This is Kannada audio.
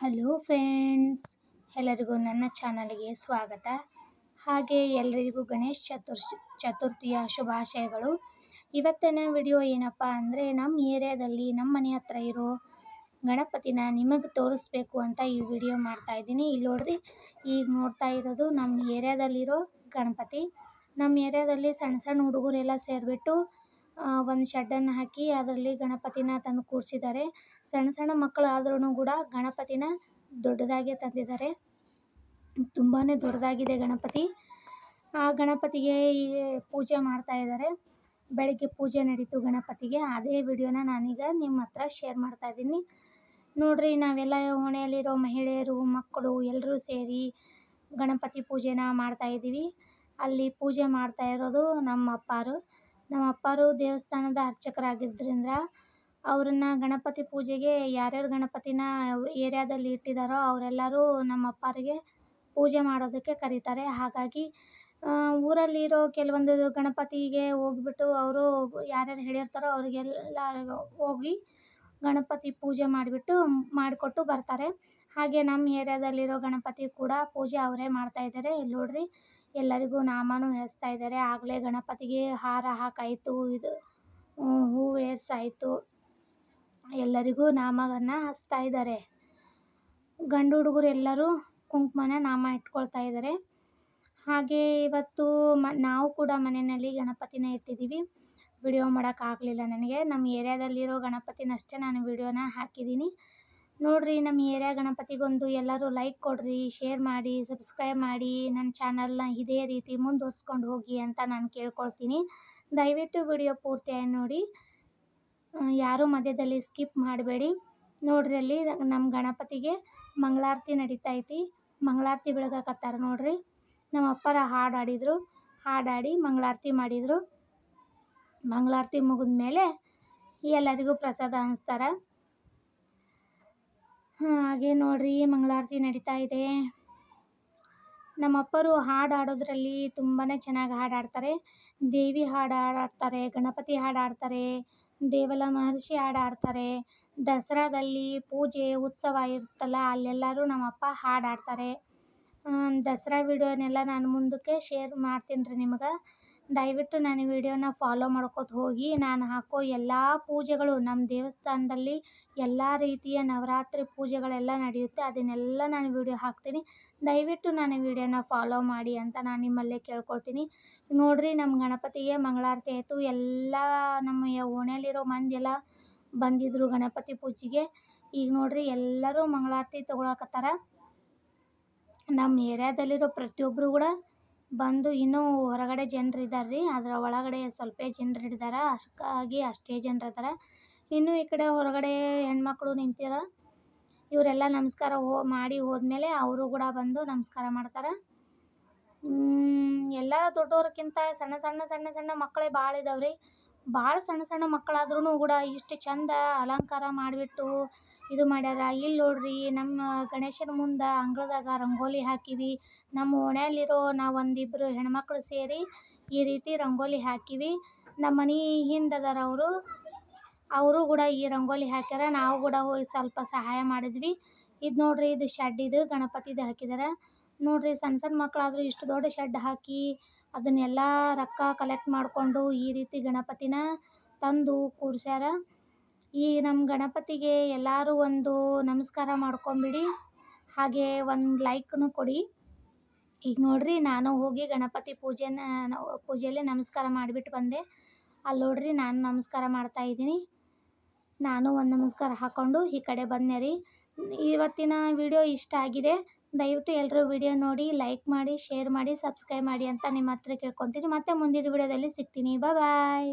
ಹಲೋ ಫ್ರೆಂಡ್ಸ್ ಎಲ್ಲರಿಗೂ ನನ್ನ ಚಾನಲ್ಗೆ ಸ್ವಾಗತ. ಹಾಗೆ ಎಲ್ಲರಿಗೂ ಗಣೇಶ ಚತುರ್ಶಿ, ಚತುರ್ಥಿಯ ಶುಭಾಶಯಗಳು. ಇವತ್ತಿನ ವಿಡಿಯೋ ಏನಪ್ಪ ಅಂದರೆ ನಮ್ಮ ಏರಿಯಾದಲ್ಲಿ ನಮ್ಮ ಮನೆ ಹತ್ರ ಇರೋ ಗಣಪತಿನ ನಿಮಗೆ ತೋರಿಸ್ಬೇಕು ಅಂತ ಈ ವಿಡಿಯೋ ಮಾಡ್ತಾ ಇದ್ದೀನಿ. ಇಲ್ಲಿ ನೋಡ್ರಿ, ಈಗ ನೋಡ್ತಾ ಇರೋದು ನಮ್ಮ ಏರಿಯಾದಲ್ಲಿರೋ ಗಣಪತಿ. ನಮ್ಮ ಏರಿಯಾದಲ್ಲಿ ಸಣ್ಣ ಸಣ್ಣ ಹುಡುಗರೆಲ್ಲ ಸೇರಿಬಿಟ್ಟು ಒಂದು ಶೆಡ್ಡನ್ನು ಹಾಕಿ ಅದರಲ್ಲಿ ಗಣಪತಿನ ತಂದು ಕೂರಿಸಿದ್ದಾರೆ. ಸಣ್ಣ ಸಣ್ಣ ಮಕ್ಕಳು ಆದ್ರೂ ಕೂಡ ಗಣಪತಿನ ದೊಡ್ಡದಾಗೆ ತಂದಿದ್ದಾರೆ. ತುಂಬಾ ದೊಡ್ಡದಾಗಿದೆ ಗಣಪತಿ. ಆ ಗಣಪತಿಗೆ ಪೂಜೆ ಮಾಡ್ತಾ ಇದ್ದಾರೆ. ಬೆಳಗ್ಗೆ ಪೂಜೆ ನಡೀತು ಗಣಪತಿಗೆ. ಅದೇ ವಿಡಿಯೋನ ನಾನೀಗ ನಿಮ್ಮ ಹತ್ರ ಶೇರ್ ಮಾಡ್ತಾ ಇದ್ದೀನಿ. ನೋಡ್ರಿ, ನಾವೆಲ್ಲ ಓಣಿಯಲ್ಲಿರೋ ಮಹಿಳೆಯರು, ಮಕ್ಕಳು ಎಲ್ಲರೂ ಸೇರಿ ಗಣಪತಿ ಪೂಜೆನ ಮಾಡ್ತಾ ಇದ್ದೀವಿ. ಅಲ್ಲಿ ಪೂಜೆ ಮಾಡ್ತಾ ಇರೋದು ನಮ್ಮ ಅಪ್ಪಾರು ನಮ್ಮ ಅಪ್ಪಾರು ದೇವಸ್ಥಾನದ ಅರ್ಚಕರಾಗಿದ್ದರಿಂದ ಅವ್ರನ್ನ ಗಣಪತಿ ಪೂಜೆಗೆ ಯಾರ್ಯಾರು ಗಣಪತಿನ ಏರಿಯಾದಲ್ಲಿ ಇಟ್ಟಿದ್ದಾರೋ ಅವರೆಲ್ಲರೂ ನಮ್ಮ ಅಪ್ಪಾರಿಗೆ ಪೂಜೆ ಮಾಡೋದಕ್ಕೆ ಕರೀತಾರೆ. ಹಾಗಾಗಿ ಊರಲ್ಲಿರೋ ಕೆಲವೊಂದು ಗಣಪತಿಗೆ ಹೋಗ್ಬಿಟ್ಟು ಅವರು ಯಾರ್ಯಾರು ಹೇಳಿರ್ತಾರೋ ಅವರಿಗೆಲ್ಲ ಹೋಗಿ ಗಣಪತಿ ಪೂಜೆ ಮಾಡಿಬಿಟ್ಟು ಮಾಡಿಕೊಟ್ಟು ಬರ್ತಾರೆ. ಹಾಗೆ ನಮ್ಮ ಏರಿಯಾದಲ್ಲಿರೋ ಗಣಪತಿ ಕೂಡ ಪೂಜೆ ಅವರೇ ಮಾಡ್ತಾ ಇದ್ದಾರೆ. ಇಲ್ಲಿ ನೋಡ್ರಿ ಎಲ್ಲರಿಗೂ ನಾಮನೂ ಏರಿಸ್ತಾ ಇದ್ದಾರೆ. ಆಗಲೇ ಗಣಪತಿಗೆ ಹಾರ ಹಾಕಾಯಿತು, ಇದು ಹೂವು ಏರ್ಸಾಯಿತು. ಎಲ್ಲರಿಗೂ ನಾಮವನ್ನು ಹಚ್ತಾ ಇದ್ದಾರೆ. ಗಂಡು ಹುಡುಗರು ಎಲ್ಲರೂ ಕುಂಕುಮನ ನಾಮ ಇಟ್ಕೊಳ್ತಾ ಇದ್ದಾರೆ. ಹಾಗೆ ಇವತ್ತು ಮ, ನಾವು ಕೂಡ ಮನೆಯಲ್ಲಿ ಗಣಪತಿನ ಇಟ್ಟಿದ್ದೀವಿ ವಿಡಿಯೋ ಮಾಡೋಕ್ಕಾಗಲಿಲ್ಲ ನನಗೆ. ನಮ್ಮ ಏರಿಯಾದಲ್ಲಿರೋ ಗಣಪತಿನಷ್ಟೇ ನಾನು ವಿಡಿಯೋನ ಹಾಕಿದ್ದೀನಿ. ನೋಡಿರಿ ನಮ್ಮ ಏರಿಯಾ ಗಣಪತಿಗೊಂದು ಎಲ್ಲರೂ ಲೈಕ್ ಕೊಡ್ರಿ ಶೇರ್ ಮಾಡಿ ಸಬ್ಸ್ಕ್ರೈಬ್ ಮಾಡಿ ನನ್ನ ಚಾನಲ್ನ ಇದೇ ರೀತಿ ಮುಂದುವರ್ಸ್ಕೊಂಡು ಹೋಗಿ ಅಂತ ನಾನು ಕೇಳ್ಕೊಳ್ತೀನಿ. ದಯವಿಟ್ಟು ವಿಡಿಯೋ ಪೂರ್ತಿಯಾಗಿ ನೋಡಿ. ಯಾರೂ ಮಧ್ಯದಲ್ಲಿ ಸ್ಕಿಪ್ ಮಾಡಬೇಡಿ. ನೋಡ್ರಿ ಅಲ್ಲಿ ನಮ್ಮ ಗಣಪತಿಗೆ ಮಂಗಳಾರತಿ ನಡೀತಾ ಐತಿ. ಮಂಗಳಾರತಿ ಬೆಳಗಾಕತ್ತಾರ ನೋಡ್ರಿ. ನಮ್ಮ ಅಪ್ಪರ ಹಾಡು ಹಾಡಿದರು. ಹಾಡಾಡಿ ಮಂಗಳಾರತಿ ಮಾಡಿದರು. ಮಂಗಳಾರತಿ ಮುಗಿದ ಮೇಲೆ ಎಲ್ಲರಿಗೂ ಪ್ರಸಾದ ಹಂಚ್ತಾರೆ. ಹಾಗೆ ನೋಡ್ರಿ ಮಂಗಳಾರತಿ ನಡೀತಾ ಇದೆ. ನಮ್ಮ ಅಪ್ಪರು ಹಾಡು ಹಾಡೋದ್ರಲ್ಲಿ ತುಂಬಾ ಚೆನ್ನಾಗಿ ಹಾಡು ಹಾಡ್ತಾರೆ. ದೇವಿ ಹಾಡು ಹಾಡಾಡ್ತಾರೆ ಗಣಪತಿ ಹಾಡು ಹಾಡ್ತಾರೆ, ದೇವಲ ಮಹರ್ಷಿ ಹಾಡು ಹಾಡ್ತಾರೆ. ದಸರಾದಲ್ಲಿ ಪೂಜೆ, ಉತ್ಸವ ಇರುತ್ತಲ್ಲ, ಅಲ್ಲೆಲ್ಲರೂ ನಮ್ಮ ಅಪ್ಪ ಹಾಡು ಹಾಡ್ತಾರೆ. ದಸರಾ ವಿಡಿಯೋನೆಲ್ಲ ನಾನು ಮುಂದಕ್ಕೆ ಶೇರ್ ಮಾಡ್ತೀನಿ ರೀ ನಿಮ್ಗೆ. ದಯವಿಟ್ಟು ನನ್ನ ವಿಡಿಯೋನ ಫಾಲೋ ಮಾಡ್ಕೊತ ಹೋಗಿ, ನಾನು ಹಾಕೋ ಎಲ್ಲ ಪೂಜೆಗಳು ನಮ್ಮ ದೇವಸ್ಥಾನದಲ್ಲಿ ಎಲ್ಲ ರೀತಿಯ ನವರಾತ್ರಿ ಪೂಜೆಗಳೆಲ್ಲ ನಡೆಯುತ್ತೆ, ಅದನ್ನೆಲ್ಲ ನಾನು ವಿಡಿಯೋ ಹಾಕ್ತೀನಿ. ದಯವಿಟ್ಟು ನಾನು ವಿಡಿಯೋನ ಫಾಲೋ ಮಾಡಿ ಅಂತ ನಾನು ನಿಮ್ಮಲ್ಲೇ ಕೇಳ್ಕೊಳ್ತೀನಿ. ನೋಡ್ರಿ ನಮ್ಮ ಗಣಪತಿಗೆ ಮಂಗಳಾರತಿ ಆಯಿತು, ಎಲ್ಲ ನಮ್ಮ ಓಣೆಯಲ್ಲಿರೋ ಮಂದಿ ಎಲ್ಲ ಬಂದಿದ್ರು ಗಣಪತಿ ಪೂಜೆಗೆ. ಈಗ ನೋಡ್ರಿ ಎಲ್ಲರೂ ಮಂಗಳಾರತಿ ತೊಗೊಳಕತ್ತಾರ. ನಮ್ಮ ಏರಿಯಾದಲ್ಲಿರೋ ಪ್ರತಿಯೊಬ್ಬರು ಕೂಡ ಬಂದು ಇನ್ನೂ ಹೊರಗಡೆ ಜನರು ಇದ್ದಾರೆ ರೀ ಅದರ ಒಳಗಡೆ ಸ್ವಲ್ಪ ಜನರು ಇದ್ದಾರ ಅಷ್ಟಾಗಿ ಅಷ್ಟೇ ಜನರು ಇದಾರೆ. ಇನ್ನೂ ಈ ಕಡೆ ಹೊರಗಡೆ ಹೆಣ್ಮಕ್ಳು ನಿಂತಿರ. ಇವರೆಲ್ಲ ನಮಸ್ಕಾರ ಹೋ, ಮಾಡಿ ಹೋದ್ಮೇಲೆ ಅವರು ಕೂಡ ಬಂದು ನಮಸ್ಕಾರ ಮಾಡ್ತಾರೆ. ಎಲ್ಲ ದೊಡ್ಡವ್ರಕ್ಕಿಂತ ಸಣ್ಣ ಸಣ್ಣ ಸಣ್ಣ ಸಣ್ಣ ಮಕ್ಕಳೇ ಭಾಳ ಇದ್ದಾವೆ ರೀ ಭಾಳ ಸಣ್ಣ ಸಣ್ಣ ಮಕ್ಕಳಾದ್ರೂ ಕೂಡ ಇಷ್ಟು ಚಂದ ಅಲಂಕಾರ ಮಾಡಿಬಿಟ್ಟು ಇದು ಮಾಡ್ಯಾರ. ಇಲ್ಲಿ ನೋಡ್ರಿ ನಮ್ಮ ಗಣೇಶನ ಮುಂದೆ ಅಂಗಳದಾಗ ರಂಗೋಲಿ ಹಾಕೀವಿ. ನಮ್ಮ ಓಣ್ಯಾಲಿರೋ ನಾವು ಒಂದಿಬ್ಬರು ಹೆಣ್ಮಕ್ಳು ಸೇರಿ ಈ ರೀತಿ ರಂಗೋಲಿ ಹಾಕೀವಿ. ನಮ್ಮ ಮನೆ ಹಿಂದೆ ಅದಾರ ಅವರು ಅವರು ಕೂಡ ಈ ರಂಗೋಲಿ ಹಾಕ್ಯಾರ. ನಾವು ಕೂಡ ಹೋಗಿ ಸ್ವಲ್ಪ ಸಹಾಯ ಮಾಡಿದ್ವಿ. ಇದು ನೋಡ್ರಿ ಇದು ಶೆಡ್ ಇದು ಗಣಪತಿದು ಹಾಕಿದಾರ. ನೋಡ್ರಿ ಸಣ್ಣ ಸಣ್ಣ ಮಕ್ಕಳಾದರೂ ಇಷ್ಟು ದೊಡ್ಡ ಶೆಡ್ ಹಾಕಿ ಅದನ್ನೆಲ್ಲ ರೊಕ್ಕ ಕಲೆಕ್ಟ್ ಮಾಡಿಕೊಂಡು ಈ ರೀತಿ ಗಣಪತಿನ ತಂದು ಕೂರ್ಸ್ಯಾರ. ಈ ನಮ್ಮ ಗಣಪತಿಗೆ ಎಲ್ಲರೂ ಒಂದು ನಮಸ್ಕಾರ ಮಾಡ್ಕೊಂಬಿಡಿ. ಹಾಗೆ ಒಂದು ಲೈಕ್ನು ಕೊಡಿ. ಈಗ ನೋಡ್ರಿ, ನಾನು ಹೋಗಿ ಗಣಪತಿ ಪೂಜೆನ, ಪೂಜೆಯಲ್ಲಿ ನಮಸ್ಕಾರ ಮಾಡಿಬಿಟ್ಟು ಬಂದೆ. ಅಲ್ಲಿ ನೋಡ್ರಿ, ನಾನು ನಮಸ್ಕಾರ ಮಾಡ್ತಾ ಇದ್ದೀನಿ. ನಾನು ಒಂದು ನಮಸ್ಕಾರ ಹಾಕ್ಕೊಂಡು ಈ ಕಡೆ ಬಂದೆ ರೀ. ಇವತ್ತಿನ ವಿಡಿಯೋ ಇಷ್ಟ ಆಗಿದೆ, ದಯವಿಟ್ಟು ಎಲ್ಲರೂ ವಿಡಿಯೋ ನೋಡಿ, ಲೈಕ್ ಮಾಡಿ, ಶೇರ್ ಮಾಡಿ, ಸಬ್ಸ್ಕ್ರೈಬ್ ಮಾಡಿ ಅಂತ ನಿಮ್ಮ ಹತ್ರ ಕೇಳ್ಕೊತೀನಿ. ಮತ್ತೆ ಮುಂದಿನ ವಿಡಿಯೋದಲ್ಲಿ ಸಿಗ್ತೀನಿ. ಬಾಯ್.